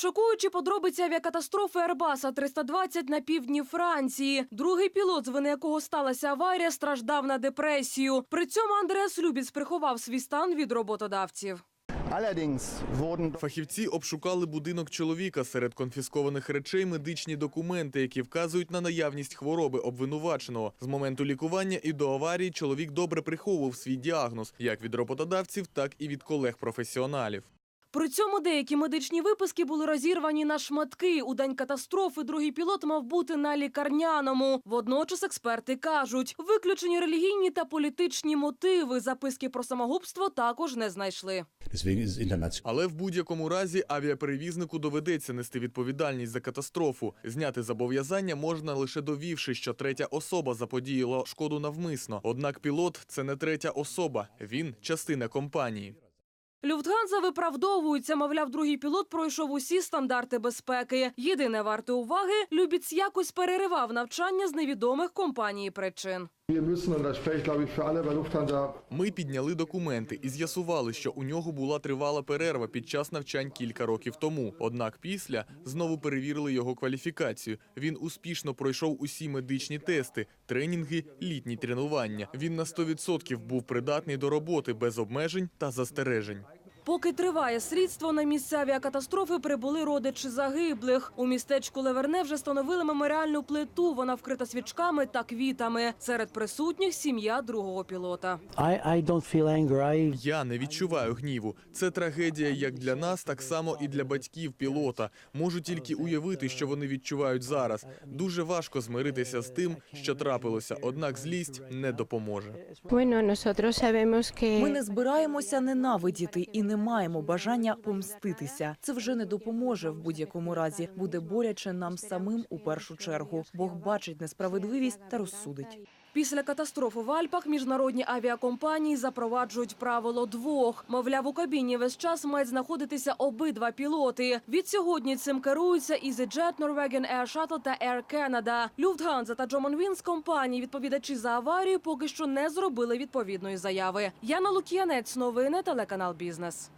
Шокуючі подробиці авіакатастрофи Airbus 320 на півдні Франції. Другий пілот, з вини якого сталася аварія, страждав на депресію. При цьому Андреас Любіц приховав свій стан від роботодавців. Фахівці обшукали будинок чоловіка серед конфіскованих речей медичні документи, які вказують на наявність хвороби обвинуваченого. З моменту лікування і до аварії чоловік добре приховував свій діагноз як від роботодавців, так і від колег-професіоналів. При цьому деякі медичні виписки були розірвані на шматки. У день катастрофи другий пілот мав бути на лікарняному. Водночас експерти кажуть, виключені релігійні та політичні мотиви. Записки про самогубство також не знайшли. Але в будь-якому разі авіаперевізнику доведеться нести відповідальність за катастрофу. Зняти зобов'язання можна лише довівши, що третя особа заподіяла шкоду навмисно. Однак пілот це не третя особа, він частина компанії. Люфтганза виправдовується, мовляв, другий пілот пройшов усі стандарти безпеки. Єдине варте уваги, Любіц якось переривав навчання з невідомих компаній причин. Ми підняли документи і з'ясували, що у нього була тривала перерва під час навчань кілька років тому. Однак після знову перевірили його кваліфікацію. Він успішно пройшов усі медичні тести, тренінги, літні тренування. Він на 100% був придатний до роботи без обмежень та застережень. Поки триває слідство, на місце авіакатастрофи прибули родичі загиблих. У містечку Леверне вже встановили меморіальну плиту. Вона вкрита свічками та квітами. Серед присутніх сім'я другого пілота. Я не відчуваю гніву. Це трагедія як для нас, так само і для батьків пілота. Можу тільки уявити, що вони відчувають зараз. Дуже важко змиритися з тим, що трапилося, однак злість не допоможе. Ми не збираємося ненавидіти і не маємо бажання помститися. Це вже не допоможе в будь-якому разі. Буде боляче нам самим у першу чергу. Бог бачить несправедливість та розсудить. Після катастрофи в Альпах міжнародні авіакомпанії запроваджують правило двох. Мовляв, у кабіні весь час мають знаходитися обидва пілоти. Від сьогодні цим керуються EasyJet, Norwegian Air Shuttle та Air Canada. Люфтганза та Джоман Вінс компанії, відповідачі за аварію, поки що не зробили відповідної заяви. Яна Лук'янець, новини, телеканал Бізнес.